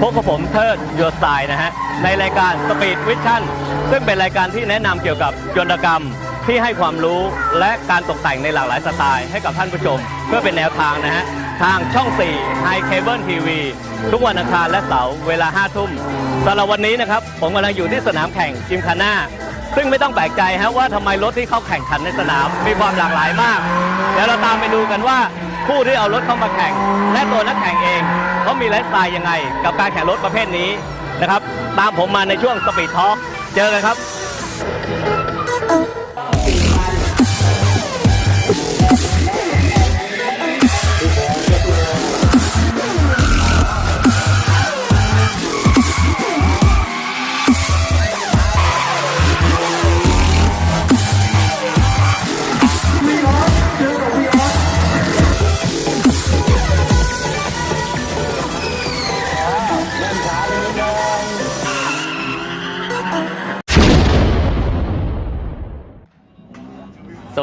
พบกับผมเทิดยศสายนะฮะ ในรายการ Speed Vision ซึ่งเป็นรายการที่แนะนำเกี่ยวกับยนตกรรมที่ให้ความรู้และการตกแต่งในหลากหลายสไตล์ให้กับท่านผู้ชม เพื่อเป็นแนวทางนะฮะ ทางช่อง 4 High Cable TV ทุกวันอังคารและเสาร์เวลา 5 ทุ่มสำหรับวันนี้นะครับ ผมกำลังอยู่ที่สนามแข่งจิมคาน่าซึ่งไม่ต้องแปลกใจฮะว่าทำไมรถที่เข้าแข่งขันในสนามมีความหลากหลายมาก เดี๋ยวเราตามไปดูกันว่าผู้ที่เอารถเข้ามาแข่ง และตัวนักแข่งเอง เขามีไลฟ์สไตล์ยังไง กับการแข่งรถประเภทนี้นะครับ ตามผมมาในช่วงสปีดทอล์กเจอกันครับ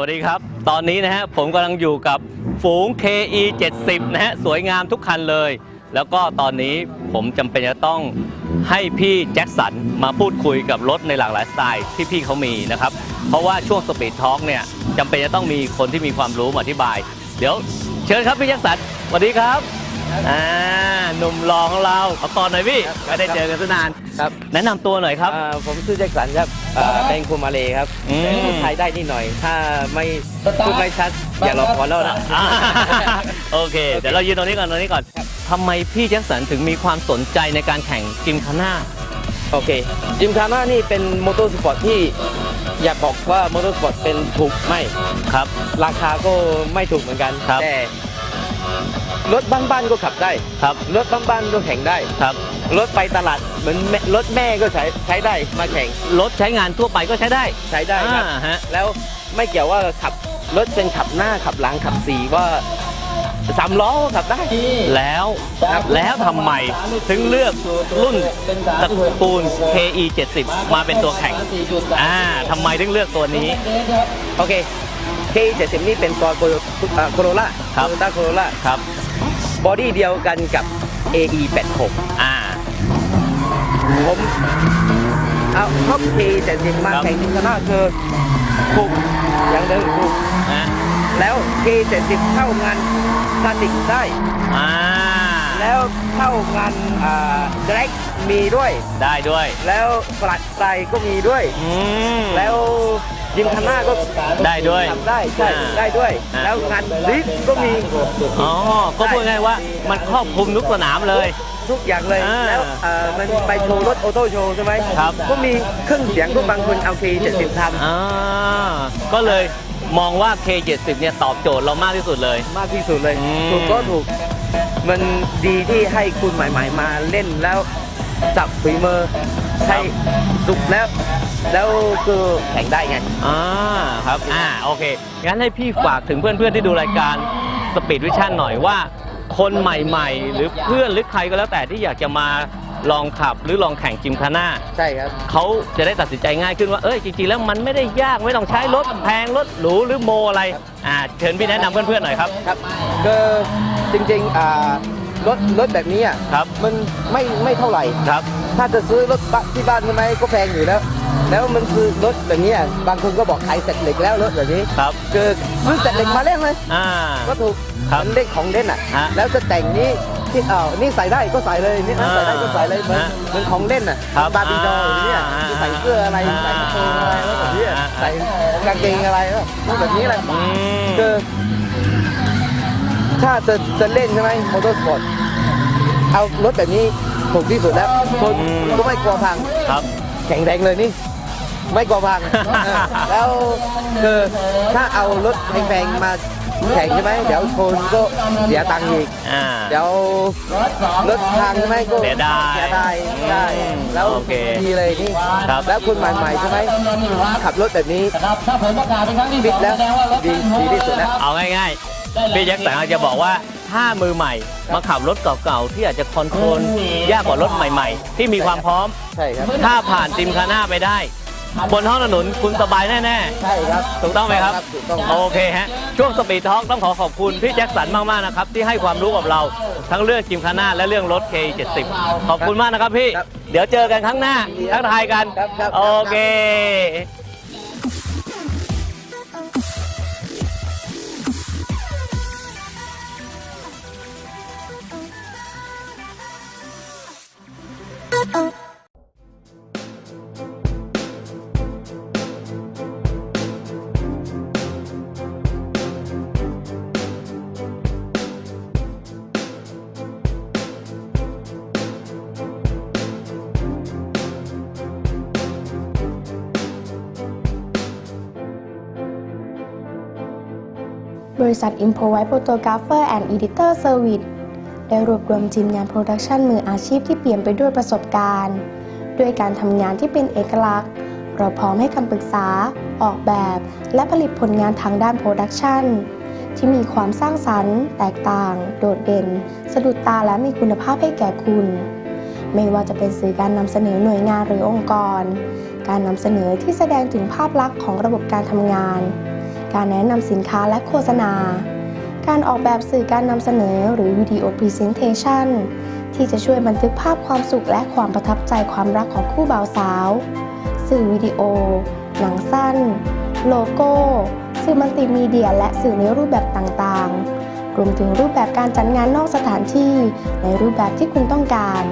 วัสดีครับ ตอนนี้นะฮะผมกำลังอยู่กับฝูง KE 70นะฮะสวยงามทุกคันเลย แล้วก็ตอนนี้ผมจำเป็นจะต้องให้พี่แจ็คสันมาพูดคุยกับรถในหลากหลายสไตล์ที่พี่เขามีนะครับ เพราะว่าช่วงสปีดทอล์กเนี่ยจำเป็นจะต้องมีคนที่มีความรู้มาอธิบาย เดี๋ยวเชิญครับพี่แจ็คสันสวัสดีครับ อ่าหนุ่มรอของเราขอก่อนหน่อยพี่ครับไม่ได้เจอกันตั้งนานครับแนะนำตัวหน่อยครับ อ่าผมชื่อแจ็คสันครับอ่าเป็นครูมาเลยครับอืม แต่พูดไทยได้นิดหน่อย ถ้าไม่พูดไม่ชัด อย่ารอขอแล้วนะ อ่าโอเค เดี๋ยวเรายืนตรงนี้ก่อนตรงนี้ก่อนทำไมพี่แจ็คสันถึงมีความสนใจในการแข่งจิมคาน่า โอเค จิมคาน่านี่เป็นมอเตอร์สปอร์ตที่อยากบอกว่ามอเตอร์สปอร์ตเป็นถูกไม่ครับ ราคาก็ไม่ถูกเหมือนกัน ครับ แต่ รถบ้านๆก็ขับได้ ครับ รถบ้านๆก็แข่งได้ ครับ รถไปตลาดเหมือนแม่รถแม่ก็ใช้ใช้ได้มาแข่งรถใช้งานทั่วไปก็ใช้ได้ ใช้ได้ครับ อ่าฮะ แล้วไม่เกี่ยวว่าขับรถเป็นขับหน้าขับหลังขับสี่ว่าสามล้อก็ขับได้ แล้วครับแล้วทำไมถึงเลือกรุ่นตระกูล KE 70มาเป็นตัวแข่งอ่าทำไมถึงเลือกตัวนี้ โอเค K70 นี่เป็นตัวโคโรล่าครับ โตโยต้าโคโรล่า ครับ บอดี้เดียวกันกับ AE86 อ่าผมเอาท็อป K70 มาครับแข่งจิงกันนะคือถูกอย่างเดิมถูกนะแล้ว K70 เข้างานสติกได้ อ่า แล้วเข้างานอ่าแดร็ก มีด้วย ได้ด้วย แล้วปลัดไตรก็มีด้วย อืม แล้วยิมคันหน้าก็ได้ด้วยทำได้ใช่อ่าได้ด้วย อ่า แล้วงานลิฟต์ก็มีอ๋อ ก็พูดง่ายๆว่ามันครอบคลุมทุกสนามเลย ทุกอย่างเลยอ่าแล้วเอ่อมันไปโชว์รถออโต้โชว์ใช่ไหมครับ ก็มีเครื่องเสียงก็บางคนเอาเคเจ็ดสิบทอ่า ก็เลยมองว่า K70 เนี่ยตอบโจทย์เรามากที่สุดเลยำมากที่สุดเลย อืม ถูกก็ถูก มันดีที่ให้คุณใหม่ ๆ มาเล่นแล้ว จับฝีมือใช้สุกแล้ว แล้วคือแข่งได้ไง อ่าครับ อ่าโอเค งั้นให้พี่ฝากถึงเพื่อนๆที่ดูรายการ Speed Vision หน่อยว่า คนใหม่ๆ หรือเพื่อนหรือใครก็แล้วแต่ที่อยากจะมาลองขับหรือลองแข่งจิมคาน่าใช่ครับเขาจะได้ตัดสินใจง่ายขึ้นว่าเอ้ยจริงๆแล้วมันไม่ได้ยากไม่ต้องใช้รถแพงรถหรูหรือโมอะไรอ่าเชิญพี่แนะนำเพื่อนๆหน่อยครับ ครับก็จริงๆอ่า รถรถแบบนี้อะครับมันไม่ไม่เท่าไหร่ครับ ถ้าจะซื้อรถบที่บ้านใช่ไหมก็แพงอยู่แล้ว แล้วมันคือรถแบบนี้อะบางคนก็บอกขายเสร็จเหล็กแล้วรถแบบนี้ครับคือซื้อเสร็จเหล็กมาเล่นเลยอ่าก็ถูกครับมันเล่นของเล่นอะฮะแล้วจะแต่งนี้ที่เอ้านี่ใส่ได้ก็ใส่เลยนี่นั่นใส่ได้ก็ใส่เลยเหมือนฮะเหมือนของเล่นอะครับบาร์บีดอลอย่างเงี้ยอ่าที่ใส่เสื้ออะไรอ่าใส่กระโปรงอะไรแล้วแบบนี้อะอ่าใส่กางเกงอะไรแล้วแบบนี้แหละอืมคือ ถ้าจะจะเล่นใช่ไหมมอเตอร์สปอร์ตเอารถแบบนี้ถูกที่สุดแล้วชนอืมก็ไม่กลัวพังครับ แข็งแรงเลยนี่ ไม่กลัวพังเออแล้วคือถ้าเอารถแพงๆมาแข่งใช่ไหมเดี๋ยวชนก็เสียตังค์อีกอ่า เดี๋ยวรถพังใช่ไหมก็เสียดายเสียดายใช่แล้วโอเคดีเลยนี่ครับ แล้วคุณใหม่ๆใช่ไหมขับรถแบบนี้นะครับถ้าผมประกาศเป็นครั้งที่สปิอดงแล้วแสดงว่ารถดีดีที่สุดแล้วเอาง่ายๆ พี่แจ็คสันจะบอกว่าถ้ามือใหม่มาขับรถเก่าๆที่อาจจะคอนโทรลยากกว่ารถใหม่ ๆ ที่มีความพร้อมใช่ครับถ้าผ่านจิมคาน่าไปได้ บนท้องถนนคุณสบายแน่ใช่ครับๆถูกต้องไหมครับถูกต้องโอเคฮะช่วงสปีดทอล์กต้องขอขอบคุณพี่แจ็คสันมากๆนะครับที่ให้ความรู้กับเราทั้งเรื่องจิมคาน่าและเรื่องรถ K70 ขอบคุณมากนะครับพี่ครับเดี๋ยวเจอกันครั้งหน้าทักทายกันครับครับโอเค บริษัท Improvise Photographer and Editor Service ได้รวบรวมทีมงานโปรดักชันมืออาชีพที่เปลี่ยนไปด้วยประสบการณ์ ด้วยการทำงานที่เป็นเอกลักษณ์ เราพร้อมให้คำปรึกษา ออกแบบ และผลิตผลงานทางด้านโปรดักชันที่มีความสร้างสรรค์ แตกต่าง โดดเด่น สะดุดตาและมีคุณภาพให้แก่คุณ ไม่ว่าจะเป็นสื่อการนำเสนอหน่วยงานหรือองค์กร การนำเสนอที่แสดงถึงภาพลักษณ์ของระบบการทำงาน การแนะนำสินค้าและโฆษณา การออกแบบสื่อการนำเสนอหรือวิดีโอพรีเซนเทชันที่จะช่วยบันทึกภาพความสุขและความประทับใจความรักของคู่บ่าวสาว สื่อวิดีโอ หนังสั้น โลโก้ สื่อมัลติมีเดีย และสื่อในรูปแบบต่างๆ รวมถึงรูปแบบการจัดงานนอกสถานที่ในรูปแบบที่คุณต้องการ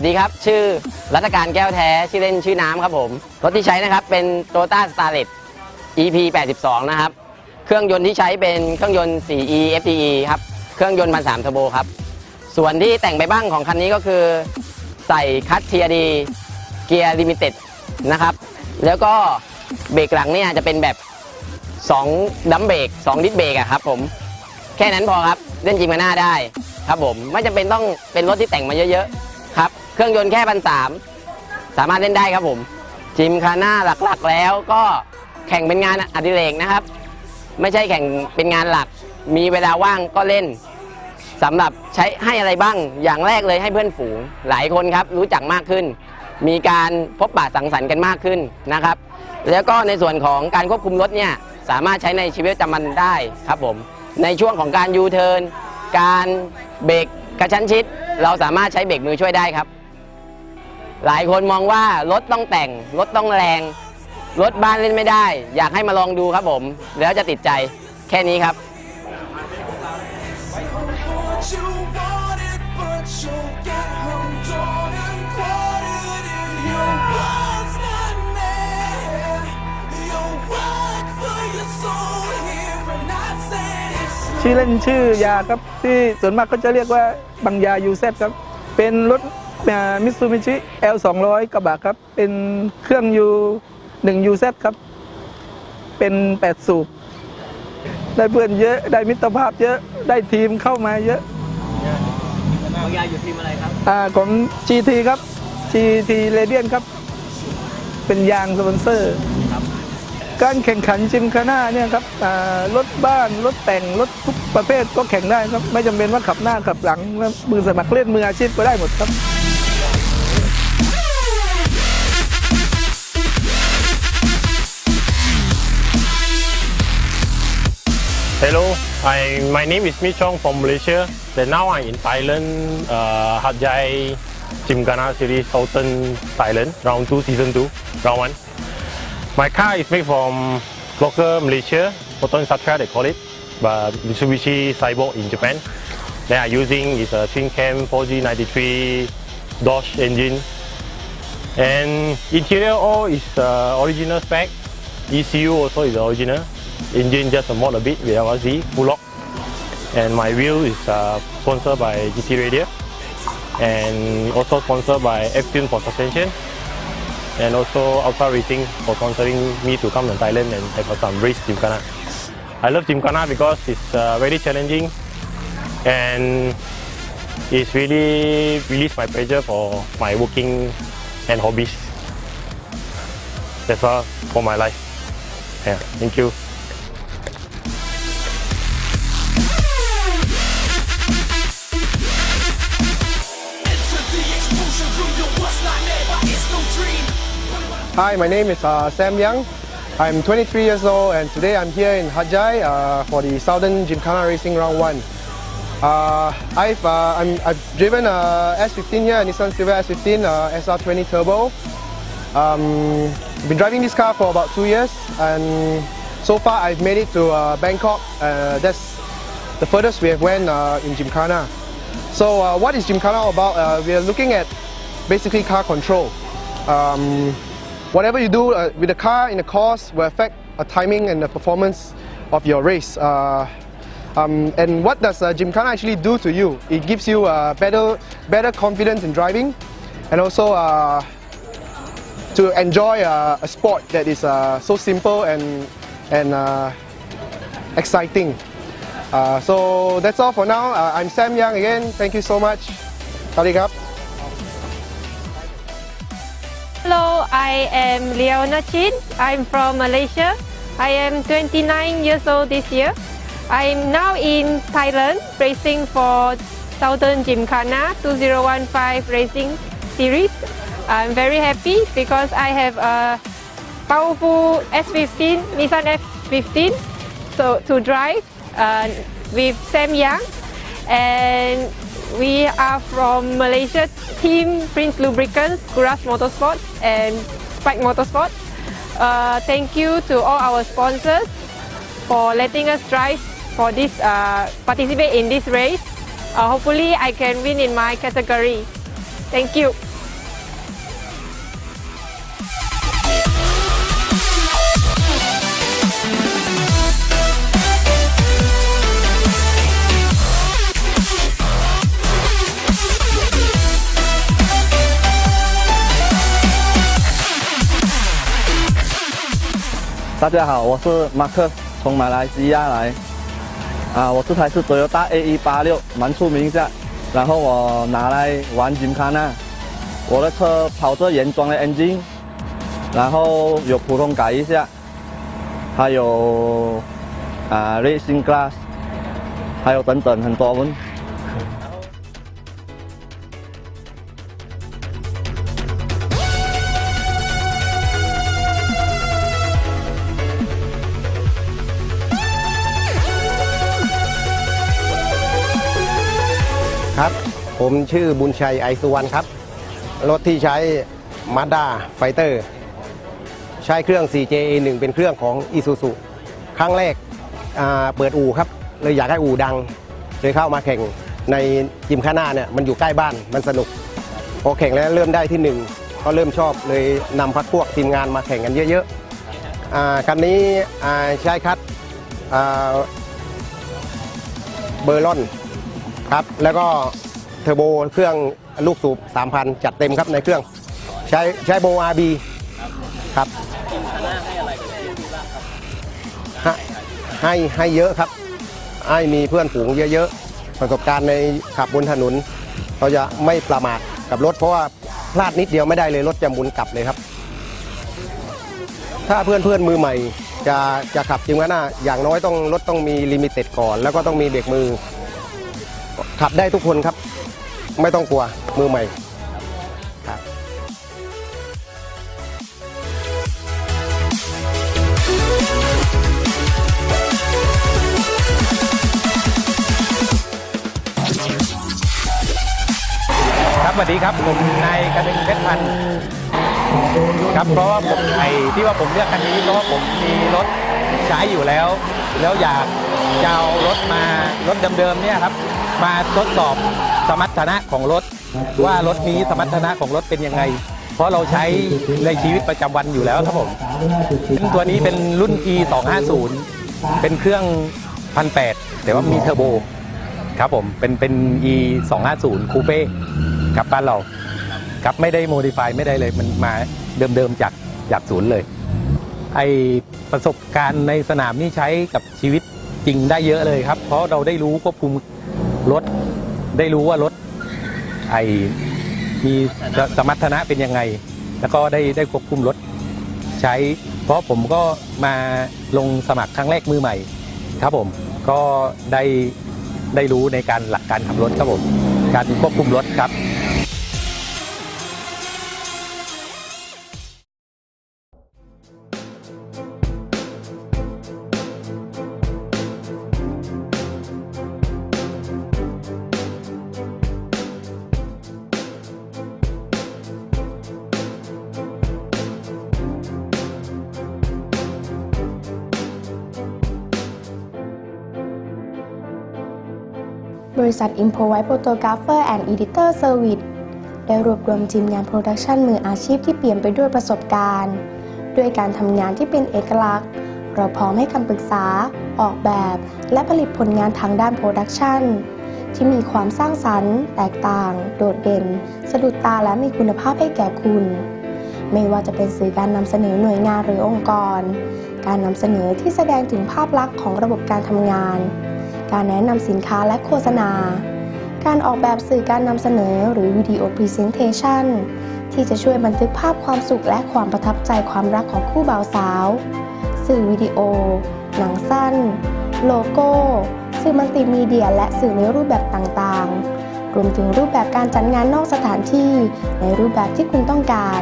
วัสดีครับ ชื่อรัตการแก้วแท้ ชื่อเล่นชื่อน้ำครับผม รถที่ใช้นะครับเป็น Toyota Starlet EP 82 นะครับ เครื่องยนต์ที่ใช้เป็นเครื่องยนต์ 4E FTE ครับ เครื่องยนต์พันสามเทอร์โบครับ ส่วนที่แต่งไปบ้างของคันนี้ก็คือ ใส่คัตเทียดีเกียร์ลิมิเต็ดนะครับ แล้วก็เบรกหลังเนี่ยจะเป็นแบบ 2ดัมเบรก2ดิสเบรกอะครับผม แค่นั้นพอครับ เล่นจริงมาหน้าได้ครับผม ไม่จำเป็นต้องเป็นรถที่แต่งมาเยอะๆ เครื่องยนต์แค่พันสามสามารถเล่นได้ครับผม จิมคาน่าหลักๆแล้วก็แข่งเป็นงานอดิเรกนะครับ ไม่ใช่แข่งเป็นงานหลัก มีเวลาว่างก็เล่นสำหรับใช้ให้อะไรบ้างอย่างแรกเลยให้เพื่อนฝูง หลายคนครับรู้จักมากขึ้น มีการพบปะสังสรรค์กันมากขึ้นนะครับ แล้วก็ในส่วนของการควบคุมรถเนี่ยสามารถใช้ในชีวิตประจำวันได้ครับผม ในช่วงของการยูเทิร์นการเบรกกระชั้นชิด เราสามารถใช้เบรกมือช่วยได้ครับ หลายคนมองว่ารถต้องแต่ง รถต้องแรง รถบ้านเล่นไม่ได้ อยากให้มาลองดูครับผม แล้วจะติดใจแค่นี้ครับ ชื่อเล่นชื่อยาครับที่ส่วนมากก็จะเรียกว่าบังยายูเซครับ เป็นรถ มิตซูบิชิ L 2 0 0กระบะครับ เป็นเครื่องยู1 UZ ครับ เป็น 8 สูบ ได้เพื่อนเยอะ ได้มิตรภาพเยอะ ได้ทีมเข้ามาเยอะบางยาอยู่ทีมอะไรครับอ่าของ GT ครับ GT r a d i a n ครับ เป็นยางสปอนเซอร์ การแข่งขันจิมคาน่าเนี่ยครับอ่ารถบ้าน รถแต่ง รถทุกประเภทก็แข่งได้ครับ ไม่จำเป็นว่าขับหน้าขับหลังมือสมัครเล่นมืออาชีพก็ได้หมดครับ Hello, I, my name is Mi Chong from Malaysia. Then now I'm in Thailand, uh, Hat Yai Gymkhana Series Southern Thailand, round 2, season 2, round 1. My car is made from local Malaysia, Proton Satria they call it, but Mitsubishi Cyborg in Japan. Then I'm using is a twin cam 4G93 Dodge engine. And interior all is uh, original spec. ECU also is original. Engine just a mod a bit with LRZ, full lock. And my wheel is uh, sponsored by GT Radio And also sponsored by F-Tune for suspension. And also Alpha Racing for sponsoring me to come to Thailand and have some race Gymkhana. I love Gymkhana because it's uh, very challenging and it's really released my pressure for my working and hobbies. That's all for my life. Yeah, thank you. Hi, my name is uh, Sam Young. I'm 23 years old and today I'm here in Hajai uh, for the Southern Gymkhana Racing Round 1. Uh, I've, uh, I'm, I've driven a S15 here, a Nissan Silver S15 uh, SR20 Turbo. Um, been driving this car for about two years and so far I've made it to uh, Bangkok. Uh, that's the furthest we have went uh, in Gymkhana. So uh, what is Gymkhana about? Uh, we are looking at basically car control. Um, whatever you do uh, with the car in the course will affect the timing and the performance of your race. Uh, um, and what does uh, Gymkhana actually do to you? It gives you uh, better, better confidence in driving and also uh, to enjoy uh, a sport that is uh, so simple and, and uh, exciting. Uh, so that's all for now. Uh, I'm Sam Young again. Thank you so much. Sawasdee krap. Hello, I am Leona Chin. I'm from Malaysia. I am 29 years old this year. I'm now in Thailand racing for Southern Gymkhana 2015 Racing Series. I'm very happy because I have a powerful S15, Nissan F15 so to drive uh, with Sam Young and we are from Malaysia team Prince Lubricants, Kuras Motorsports and Spike Motorsports. Uh, thank you to all our sponsors for letting us drive for this, uh, participate in this race. Uh, hopefully I can win in my category. Thank you. 大家好，我是马克，从马来西亚来。啊，我这台是 Toyota A 1 8 6蛮出名一下。然后我拿来玩 Gymkhana，我的车跑着原装的 engine，然后有普通改一下，还有啊 racing class，还有等等很多问。 ผมชื่อบุญชัยไอสุวรรณครับ รถที่ใช้ Mazda Fighter ใช้เครื่อง 4JA1 เป็นเครื่องของ Isuzu ครั้งแรกเปิดอู่ครับ เลยอยากให้อู่ดัง เลยเข้ามาแข่งในจิมข้าหน้าเนี่ยมันอยู่ใกล้บ้านมันสนุก พอแข่งแล้วเริ่มได้ที่หนึ่งก็เริ่มชอบเลยนำพักพวกทีมงานมาแข่งกันเยอะๆคันนี้ใช้คัดเบอร์ลอนครับ แล้วก็ เทอร์โบเครื่องลูกสูบ3,000 จัดเต็มครับในเครื่อง ใช้ใช้โบอาร์บีครับให้ให้เยอะครับให้มีเพื่อนฝูงเยอะๆ ประสบการณ์ในขับบนถนนเราจะไม่ประมาทกับรถ เพราะว่าพลาดนิดเดียวไม่ได้เลยรถจะหมุนกลับเลยครับ ถ้าเพื่อนเพื่อนมือใหม่ จะจะขับจริมกาน่าอย่างน้อยต้องรถต้องมีลิมิเต็ดก่อน แล้วก็ต้องมีเบรกมือ ขับได้ทุกคนครับ ไม่ต้องกลัวมือใหม่ครับสวัสดีครับผมนายกระดึงเพชรพันธ์ครับเพราะว่าผมไอ้ที่ว่าผมเลือกคันนี้เพราะว่าผมมีรถใช้อยู่แล้ว แล้วอยากจะเอารถมารถเดิมๆเนี่ยครับ มาทดสอบ สมรรถนะของรถ ว่ารถนี้สมรรถนะของรถเป็นยังไง เพราะเราใช้ในชีวิตประจำวันอยู่แล้วครับผมซึ่งตัวนี้เป็นรุ่น E 2 5 0เป็นเครื่องพันแแต่ว่ามีเทอร์โบครับผมเป็นเป็น e 2 5 0คูเป้ครับบ้านเราครับไม่ได้โมดิฟายไม่ได้เลยมันมาเดิมๆจากจากศูนย์เลย ไอประสบการณ์ในสนามนี่ใช้กับชีวิตจริงได้เยอะเลยครับ เพราะเราได้รู้ควบคุมรถ ได้รู้ว่ารถไอมีสสมรรถนะเป็นยังไง แล้วก็ได้ได้ควบคุมรถใช้ เพราะผมก็มาลงสมัครครั้งแรกมือใหม่ ครับผมก็ได้ได้รู้ในการหลักการขับรถครับผมการควบคุมรถครับ ษัท Improvise Photographer and Editor Service ได้รวบรวมทีมงานโปรดักชันมืออาชีพที่เปลี่ยมไปด้วยประสบการณ์ ด้วยการทำงานที่เป็นเอกลักษณ์ เราพร้อมให้คำปรึกษา ออกแบบ และผลิตผลงานทางด้านโปรดักชันที่มีความสร้างสรรค์ แตกต่าง โดดเด่น สะดุดตาและมีคุณภาพให้แก่คุณ ไม่ว่าจะเป็นสื่อการนำเสนอหน่วยงานหรือองค์กร การนำเสนอที่แสดงถึงภาพลักษณ์ของระบบการทำงาน การแนะนำสินค้าและโฆษณา การออกแบบสื่อการนำเสนอหรือวิดีโอพรีเซนเทชันที่จะช่วยบันทึกภาพความสุขและความประทับใจความรักของคู่บ่าวสาว สื่อวิดีโอ หนังสั้น โลโก้ สื่อมัลติมีเดีย และสื่อในรูปแบบต่างๆ รวมถึงรูปแบบการจัดงานนอกสถานที่ในรูปแบบที่คุณต้องการ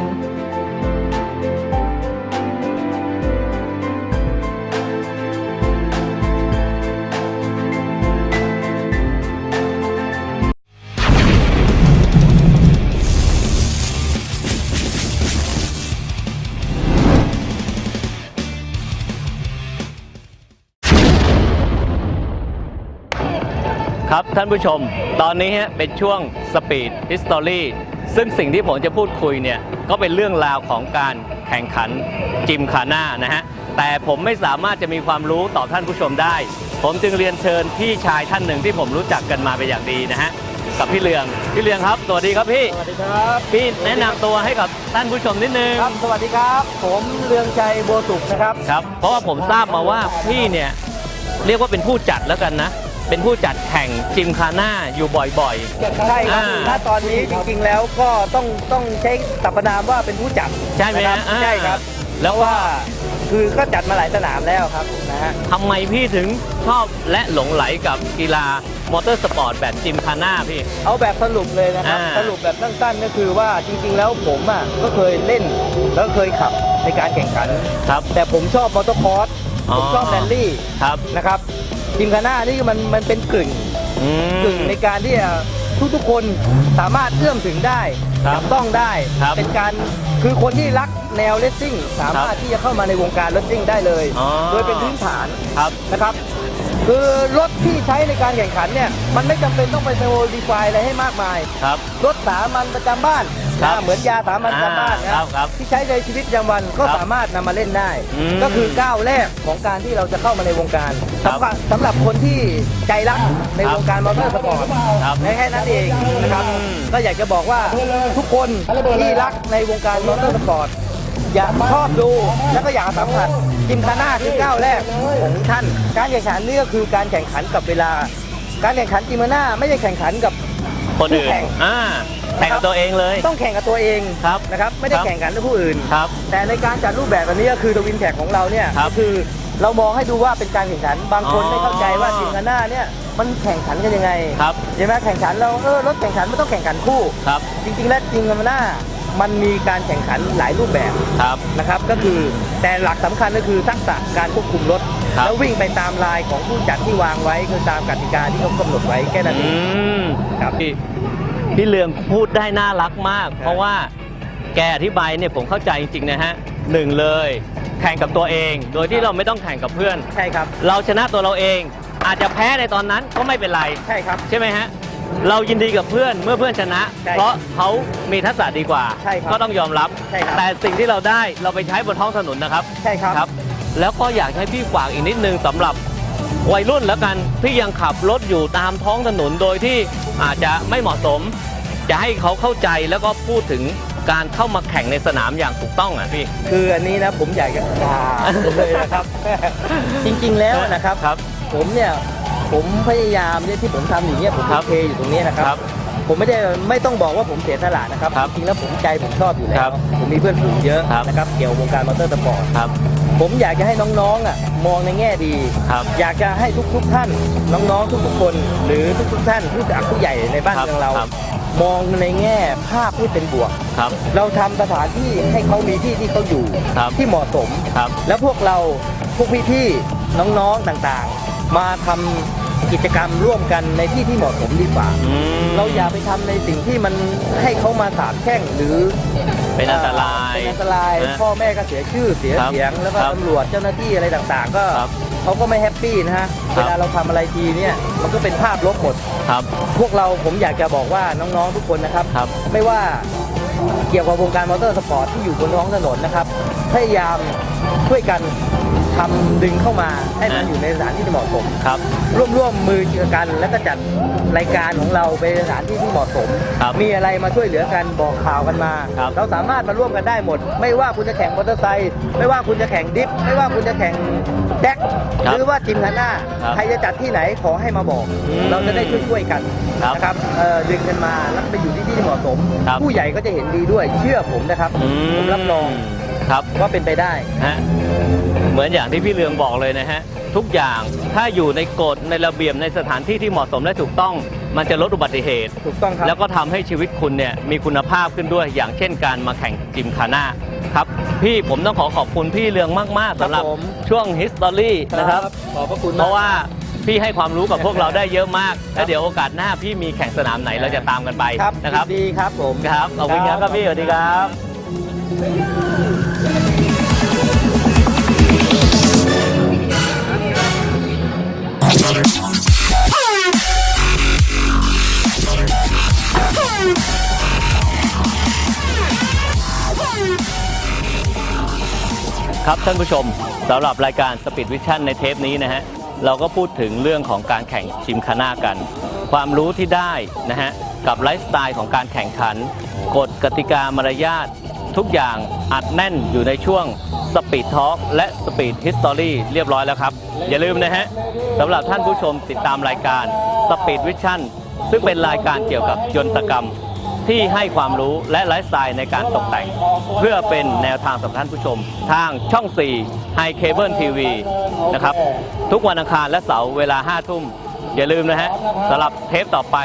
ท่านผู้ชม ตอนนี้ฮะเป็นช่วง Speed History ซึ่งสิ่งที่ผมจะพูดคุยเนี่ย ก็เป็นเรื่องราวของการแข่งขันจิมคาน่านะฮะ แต่ผมไม่สามารถจะมีความรู้ต่อท่านผู้ชมได้ ผมจึงเรียนเชิญพี่ชายท่านหนึ่งที่ผมรู้จักกันมาเป็นอย่างดีนะฮะ กับพี่เลือง พี่เลืองครับ สวัสดีครับพี่ สวัสดีครับ พี่แนะนำตัวให้กับท่านผู้ชมนิดนึง ครับ สวัสดีครับ ผมเรืองใจบัวสุขนะครับ ครับ เพราะว่าผมทราบมาว่าพี่เนี่ยเรียกว่าเป็นผู้จัดแล้วกันนะ เป็นผู้จัดแข่งจิมคาน่าอยู่บ่อย ใช่ครับอ่า ถ้าตอนนี้จริงๆแล้วก็ต้องต้องใช้สรรพนามว่าเป็นผู้จัดใช่ไหมนะครับฮะอ่าใช่ครับๆแล้วเพราะว่าว่าคือก็จัดมาหลายสนามแล้วครับนะฮะ ทำไมพี่ถึงชอบและหลงไหลกับกีฬามอเตอร์สปอร์ตแบบจิมคาน่าพี่ เอาแบบสรุปเลยนะครับ อ่าสรุปแบบสั้นๆก็คือว่าจริงๆแล้วผมอะก็เคยเล่นแล้วเคยขับในการแข่งขัน ครับแต่ผมชอบมอเตอร์คอร์สอ๋อ ผมชอบแรลลี่ครับ นะครับ จิมคาน่านี่มันมันเป็นกึ่งอืกึ่งมในการที่จะทุกๆคนสามารถเอื้อมถึงได้ครับจับต้องได้ ครับเป็นการคือคนที่รักแนวเลสซิ่งสามารถที่จะเข้ามาในวงการเลสซิ่งได้เลย อ๋อ โดยเป็นพื้นฐาน ครับ นะครับคือรถที่ใช้ในการแข่งขันเนี่ยมันไม่จำเป็นต้องไปโมดิฟายอะไรให้มากมาย ครับ รถสามัญประจำบ้าน ครับนะเหมือนยาสามัญประจำบ้านอ่านะครับครับที่ใช้ในชีวิตประจำวันก็ครับสามารถนำมาเล่นได้อืมก็คือก้าวแรกของการที่เราจะเข้ามาในวงการครับสำหรับสำหรับคนที่ใจรักในครับวงการมอเตอร์สปอร์ตครับแค่นั้นเองนะครับอืมก็อยากจะบอกว่าทุกคนที่รักในวงการมอเตอร์สปอร์ตอยากชอบดูแล้วก็อยากสัมผัสจิมคาน่าคือก้าวแรกของท่าน การแข่งขันนี่ก็คือการแข่งขันกับเวลา การแข่งขันจิมคาน่าไม่ใช่แข่งขันกับ คนอื่นคู่แข่งอ่าแข่งกับตัวเองเลย ต้องแข่งกับตัวเองครับนะครับไม่ได้ครับแข่งขันกับผู้อื่นครับแต่ในการจัดรูปแบบแบบนี้ก็คือทวินแท็กของเราเนี่ยครับก็คือเรามองให้ดูว่าเป็นการแข่งขัน บางคนอ๋อไม่เข้าใจว่าจิมคาน่าเนี่ยมันแข่งขันกันยังไงครับใช่ไหมแข่งขันเราเออรถแข่งขันมันต้องแข่งขันคู่ครับจริง ๆ แล้วจิมคาน่ามันมีการแข่งขันหลายรูปแบบครับนะครับ ก็คือแต่หลักสำคัญก็คือทักษะการควบคุมรถ ครับ แล้ววิ่งไปตามลายของผู้จัดที่วางไว้คือตามกติกาที่เขากำหนดไว้แค่นั้นเออืง มครับ พี่พี่เลืองพูดได้น่ารักมาก เพราะว่าแกอธิบายเนี่ยผมเข้าใจจริงๆนะฮะหนึ่งเลย แข่งกับตัวเอง โดยที่เราไม่ต้องแข่งกับเพื่อน ใช่ครับ เราชนะตัวเราเอง อาจจะแพ้ในตอนนั้นก็ไม่เป็นไร ใช่ครับ ใช่ไหมฮะ เรายินดีกับเพื่อนเมื่อเพื่อนชนะ ใช่เพราะเขามีทักษะดีกว่า ใช่ครับก็ต้องยอมรับ ใช่ครับ แต่สิ่งที่เราได้เราไปใช้บนท้องถนนนะครับ ใช่ครับ ครับ แล้วก็อยากให้พี่ฝากอีกนิดนึงสำหรับวัยรุ่นแล้วกันที่ยังขับรถอยู่ตามท้องถนนโดยที่อาจจะไม่เหมาะสม จะให้เขาเข้าใจแล้วก็พูดถึงการเข้ามาแข่งในสนามอย่างถูกต้องอะพี่ คืออันนี้นะผมอยากจะกล่าวเลยนะครับ จริงๆแล้วนะครับครับ ผมเนี่ยผมพยายามเนี่ยที่ผมทำอย่างเงี้ยผมครับโอเคอยู่ตรงนี้นะครับครับ ผมไม่ได้ไม่ต้องบอกว่าผมเสียสละนะครับครับจริงๆแล้วผมใจผมชอบอยู่แล้ครัวบผมมีเพื่อนฝูงเยอะครับนะครับ เกี่ยวกับวงการมอเตอร์สปอร์ตครับ ผมอยากจะให้น้องๆอะมองในแง่ดีครับอยากจะให้ทุกๆท่านน้องๆทุกๆคน หรือทุกๆท่านผู้จักผู้ใหญ่ในบ้านครับเมืองเรา ครับ มองในแง่ภาพที่เป็นบวก ครับ เราทำสถานที่ให้เขามีที่ที่เขาอยู่ครับ ที่เหมาะสม ครับ แล้วพวกเราพวกพี่ๆน้องๆต่างๆ มาทำ กิจกรรมร่วมกันในที่ที่เหมาะสมดีกว่า อืมเราอย่าไปทำในสิ่งที่มันให้เขามาสาบแช่งหรือเป็นอันตรายเป็นอันตราย นะ พ่อแม่ก็เสียชื่อเสียครับเสียง แล้วก็ครับตำรวจเจ้าหน้าที่อะไรต่างๆ ก็ครับเขาก็ไม่แฮปปี้นะฮะครัเวบ ลาเราทำอะไรทีเนี่ยมันก็เป็นภาพลบหมด ครับ พวกเราผมอยากจะบอกว่าน้องๆทุกคนนะครับ ครับ ไม่ว่าเกี่ยวกับวงการมอเตอร์สปอร์ตที่อยู่บนท้องถนนนะครับ พยายามช่วยกัน ทำดึงเข้ามาให้มันนะอยู่ในสถานที่ที่เหมาะสมครับ ร่วมร่วมมือกันแล้วก็จัดรายการของเราไปในสถานที่ที่เหมาะสม ครับมีอะไรมาช่วยเหลือกันบอกข่าวกันมา ครับเราสามารถมาร่วมกันได้หมด ไม่ว่าคุณจะแข่งมอเตอร์ไซค์ไม่ว่าคุณจะแข่งดิฟไม่ว่าคุณจะแข่งแดกครับหรือว่าจิมคาน่าครับใครจะจัดที่ไหนขอให้มาบอก อืมเราจะได้ช่วยๆกันครับนะครับเอ่อดึงกันมาแล้วก็ไปอยู่ที่ที่ที่เหมาะสม ครับ ผู้ใหญ่ก็จะเห็นดีด้วยเชื่อผมนะครับอืผมรับรองครับว่าเป็นไปได้ ฮะเห มือนอย่างที่พี่เลืองบอกเลยนะฮะ ทุกอย่างถ้าอยู่ในกฎในระเบียบในสถานที่ที่เหมาะสมและถูกต้อง มันจะลดอุบัติเหตุ ถูกต้องครับ แล้วก็ทำให้ชีวิตคุณเนี่ยมีคุณภาพขึ้นด้วยอย่างเช่นการมาแข่งจิมคาน่าครับ พี่ผมต้องขอขอบคุณพี่เลืองมาก ๆสำหรับผม ช่วง history นะครับ ขอบพระคุณเพราะว่าพี่ให้ความรู้กับพวกเราได้เยอะมาก แล้วเดี๋ยวโอกาสหน้าพี่มีแข่งสนามไหนเราจะตามกันไปครับนะครับดีครับผม ครับ ขอบคุณครับครับพี่สวัสดีครับ ครับท่านผู้ชมสำหรับรายการ Speed Vision ในเทปนี้นะฮะเราก็พูดถึงเรื่องของการแข่งชิมคาน่ากัน ความรู้ที่ได้นะฮะกับไลฟ์สไตล์ของการแข่งขัน กฎกติกามารยาท ทุกอย่างอัดแน่นอยู่ในช่วง Speed Talk และ Speed History เรียบร้อยแล้วครับ อย่าลืมนะฮะสำหรับท่านผู้ชมติดตามรายการ Speed Vision ซึ่งเป็นรายการเกี่ยวกับยนตกรรมที่ให้ความรู้และไลฟ์สไตล์ในการตกแต่ง เพื่อเป็นแนวทางสำหรับท่านผู้ชม ทางช่อง 4 High Cable TV นะครับ ทุกวันอังคารและเสาร์เวลา 5 ทุ่ม อย่าลืมนะฮะสำหรับเทปต่อไป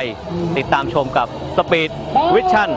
ติดตามชมกับ Speed Vision